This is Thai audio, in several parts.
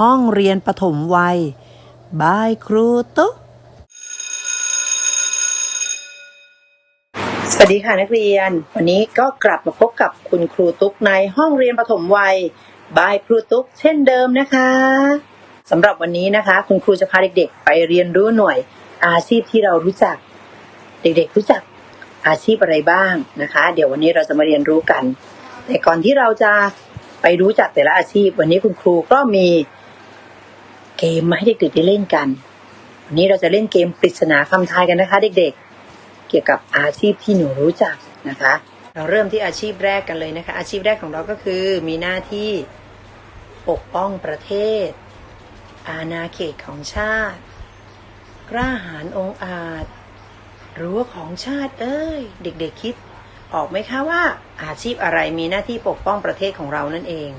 ห้องเรียนปฐมวัย บายครูตุ๊กสวัสดีค่ะนักเรียน วันนี้ก็กลับมาพบกับคุณครูตุ๊กในห้องเรียนปฐมวัย บายครูตุ๊กเช่นเดิมนะคะสำหรับวันนี้นะคะ คุณครูจะพาเด็กๆ ไปเรียนรู้หน่วยอาชีพที่เรารู้จัก เด็กๆรู้จักอาชีพอะไรบ้างนะคะ เดี๋ยววันนี้เราจะมาเรียนรู้กัน แต่ก่อนที่เราจะไปรู้จักแต่ละอาชีพ วันนี้คุณครูก็มี เกมมาให้เด็กๆได้เล่นกัน วันนี้เราจะเล่นเกมปริศนาคำทายกันนะคะ เด็กๆ เกี่ยวกับอาชีพที่หนูรู้จักนะคะ เราเริ่มที่อาชีพแรกกันเลยนะคะ อาชีพแรกของเราก็คือมีหน้าที่ปกป้องประเทศ อาณาเขตของชาติ กล้าหาญองอาจรั้วของชาติเอ้ย เด็กๆคิด ออกไหมคะว่าอาชีพอะไรมีหน้าที่ปกป้องประเทศของเรานั่นเอง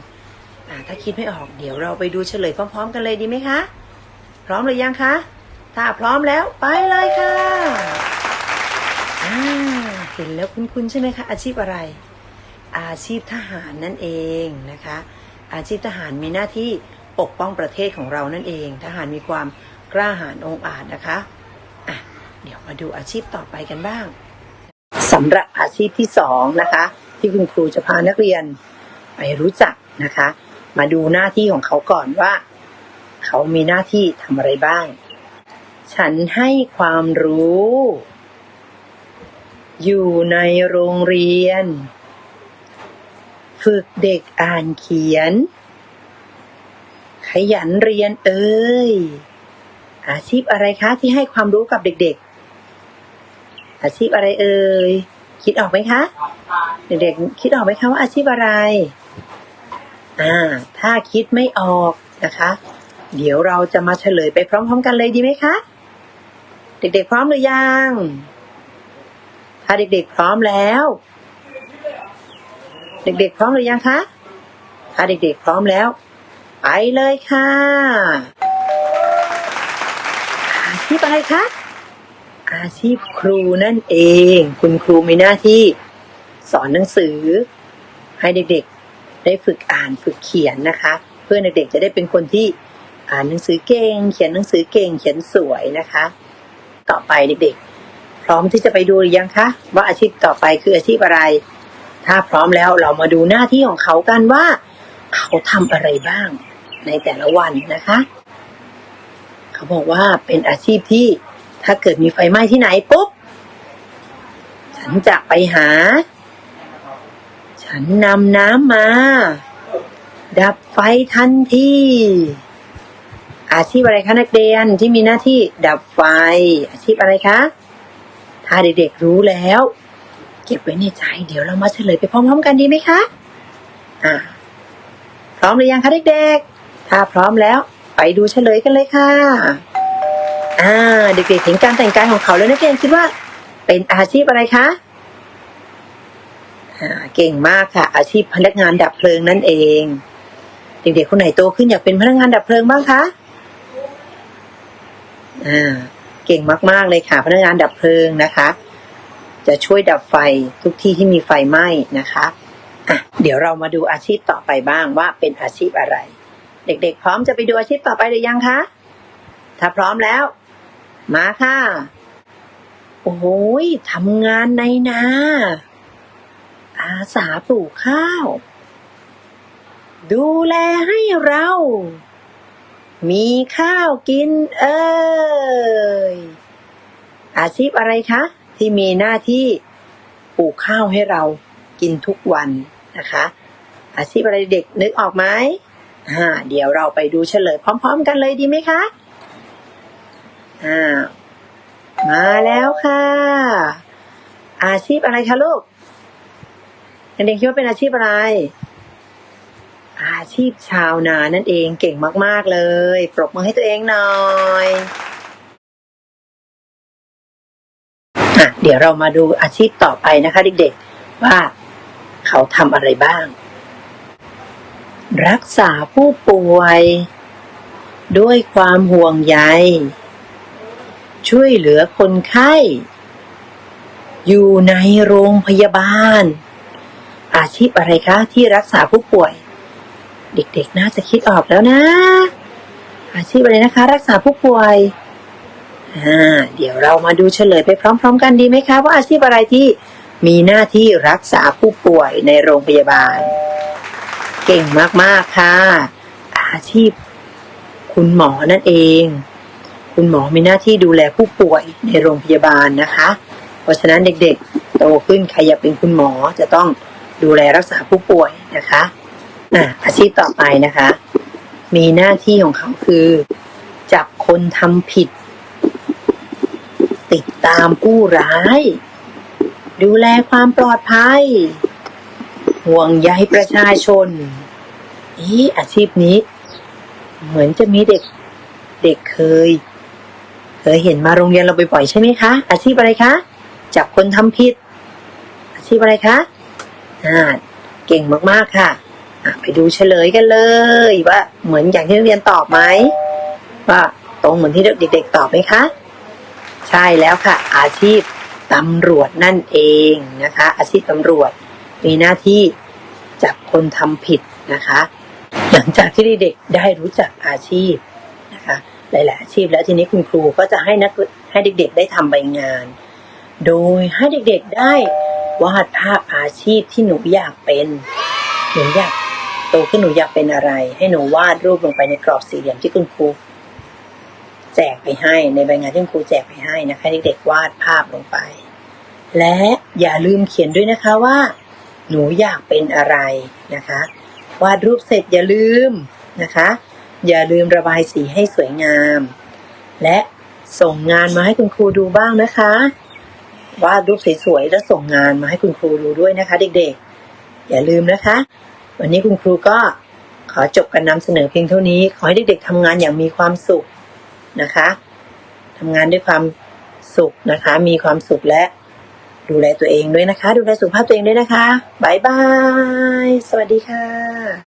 ถ้าคิดไม่ออกเดี๋ยวเราไปดูเฉลยพร้อม ๆ กันเลยดีไหมคะ พร้อมหรือยังคะ ถ้าพร้อมแล้วไปเลยค่ะอ่าเห็นแล้วคุ้นๆใช่ไหมคะ อาชีพอะไร อาชีพทหารนั่นเองนะคะ อาชีพทหารมีหน้าที่ปกป้องประเทศของเรานั่นเอง ทหารมีความกล้าหาญองอาจนะคะอะเดี๋ยวมาดูอาชีพต่อไปกันบ้างสำหรับอาชีพที่สองนะคะ ที่คุณครูจะพานักเรียนไปรู้จักนะคะ มาดูหน้าที่ของเขาก่อนว่า เขามีหน้าที่ทำอะไรบ้าง ฉันให้ความรู้ อยู่ในโรงเรียน ฝึกเด็กอ่านเขียน ขยันเรียนเอ่ยอาชีพอะไรคะที่ให้ความรู้กับเด็กๆ อาชีพอะไรเอ่ย คิดออกไหมคะ เด็กๆ คิดออกไหมคะว่าอาชีพอะไร อ่าถ้าคิดไม่ออกนะคะ เดี๋ยวเราจะมาเฉลยไปพร้อม ๆ กันเลยดีไหมคะ เด็กๆพร้อมหรือยัง ถ้าเด็กๆพร้อมแล้ว เด็กๆพร้อมหรือยังคะถ้าเด็กๆพร้อมแล้ว ไปเลยค่ะอาชีพอะไรคะอาชีพครูนั่นเอง คุณครูมีหน้าที่สอนหนังสือ ให้เด็กๆ ได้ฝึกอ่านฝึกเขียนนะคะ เพื่อเด็กๆจะได้เป็นคนที่อ่านหนังสือเก่ง เขียนหนังสือเก่ง เขียนสวยนะคะ ต่อไปเด็กๆ พร้อมที่จะไปดูหรือยังคะว่าอาชีพต่อไปคืออาชีพอะไร ถ้าพร้อมแล้วเรามาดูหน้าที่ของเขากันว่า เขาทำอะไรบ้าง ในแต่ละวันนะคะ เขาบอกว่าเป็นอาชีพที่ถ้าเกิดมีไฟไหม้ที่ไหนปุ๊บฉันจะไปหา ฉันนำน้ำมา ดับไฟทันทีอาชีพอะไรคะนักเรียนที่มีหน้าที่ดับไฟ อาชีพอะไรคะ ถ้าเด็กๆรู้แล้ว เก็บไว้ในใจ เดี๋ยวเรามาเฉลยไปพร้อมๆกันดีไหมคะอ่าพร้อมหรือยังคะเด็กๆ ถ้าพร้อมแล้ว ไปดูเฉลยกันเลยค่ะอ่าเด็กๆเห็นการแต่งกายของเขาแล้วนักเรียนคิดว่า เป็นอาชีพอะไรคะ เก่งมากค่ะ อาชีพพนักงานดับเพลิงนั่นเอง เด็กๆคนไหนโตขึ้นอยากเป็นพนักงานดับเพลิงบ้างคะอ่าเก่งมากๆเลยค่ะ พนักงานดับเพลิงนะคะ จะช่วยดับไฟทุกที่ที่มีไฟไหม้นะคะอะเดี๋ยวเรามาดูอาชีพต่อไปบ้างว่าเป็นอาชีพอะไร เด็กๆ พร้อมจะไปดูอาชีพต่อไปหรือยังคะถ้าพร้อมแล้ว มาค่ะ โอ้ยทำงานในนา อาสาปลูกข้าว ดูแลให้เรา มีข้าวกินเอ่ยอาชีพอะไรคะ ที่มีหน้าที่ปลูกข้าวให้เรากินทุกวันนะคะ อาชีพอะไรเด็กนึกออกไหมอ่าเดี๋ยวเราไปดูเฉลยพร้อม ๆ กันเลยดีไหมคะอ่ามาแล้วค่ะ อาชีพอะไรคะลูก เด็กๆคิดว่าเป็นอาชีพอะไร อาชีพชาวนานั่นเองเก่งมาก ๆ เลย ปรบมือให้ตัวเองหน่อยอะเดี๋ยวเรามาดูอาชีพต่อไปนะคะเด็กๆ ว่าเขาทำอะไรบ้าง รักษาผู้ป่วย ด้วยความห่วงใย ช่วยเหลือคนไข้ อยู่ในโรงพยาบาล อาชีพอะไรคะที่รักษาผู้ป่วย เด็กๆ น่าจะคิดออกแล้วนะ อาชีพอะไรนะคะ รักษาผู้ป่วยอ่าเดี๋ยวเรามาดูเฉลยไปพร้อม ๆ กันดีไหมคะ ว่าอาชีพอะไรที่มีหน้าที่รักษาผู้ป่วยในโรงพยาบาล เก่งมากๆค่ะ อาชีพ คุณหมอนั่นเอง คุณหมอมีหน้าที่ดูแลผู้ป่วยในโรงพยาบาลนะคะ เพราะฉะนั้นเด็กๆ โตขึ้นใครอยากเป็นคุณหมอจะต้อง ดูแลรักษาผู้ป่วยนะคะอะอาชีพต่อไปนะคะ มีหน้าที่ของเขาคือ จับคนทำผิด ติดตามผู้ร้าย ดูแลความปลอดภัย ห่วงใยประชาชนอีอาชีพนี้ เหมือนจะมีเด็กเด็กเคย เคยเห็นมาโรงเรียนเราบ่อยๆใช่ไหมคะ อาชีพอะไรคะ จับคนทำผิด อาชีพอะไรคะ อ่าเก่งมากๆค่ะอะไปดูเฉลยกันเลยว่าเหมือนอย่างที่นักเรียนตอบไหมว่าตรงเหมือนที่เด็ก ๆ ตอบไหมคะ ใช่แล้วค่ะ อาชีพตำรวจนั่นเองนะคะ อาชีพตำรวจมีหน้าที่จับคนทำผิดนะคะ หลังจากที่เด็กๆได้รู้จักอาชีพนะคะหลายๆอาชีพแล้วทีนี้คุณครูก็จะให้นักให้เด็กๆ ได้ทำใบงาน โดยให้เด็กๆได้ วาดภาพอาชีพที่หนูอยากเป็น หนูอยากโตขึ้นหนูอยากเป็นอะไร ให้หนูวาดรูปลงไปในกรอบสี่เหลี่ยมที่คุณครูแจกไปให้ในใบงานที่คุณครูแจกไปให้นะคะเด็กๆวาดภาพลงไป และอย่าลืมเขียนด้วยนะคะว่า หนูอยากเป็นอะไรนะคะ วาดรูปเสร็จอย่าลืมนะคะ อย่าลืมระบายสีให้สวยงาม และส่งงานมาให้คุณครูดูบ้างนะคะ วาดรูปสวยๆ แล้วส่งงานมาให้คุณครูดูด้วยนะคะ เด็กๆ อย่าลืมนะคะ วันนี้คุณครูก็ขอจบการนำเสนอเพียงเท่านี้ ขอให้เด็กๆทำงานอย่างมีความสุขนะคะทำงานด้วยความสุขนะคะ มีความสุขและดูแลตัวเองด้วยนะคะ ดูแลสุขภาพตัวเองด้วยนะคะบายบาย สวัสดีค่ะ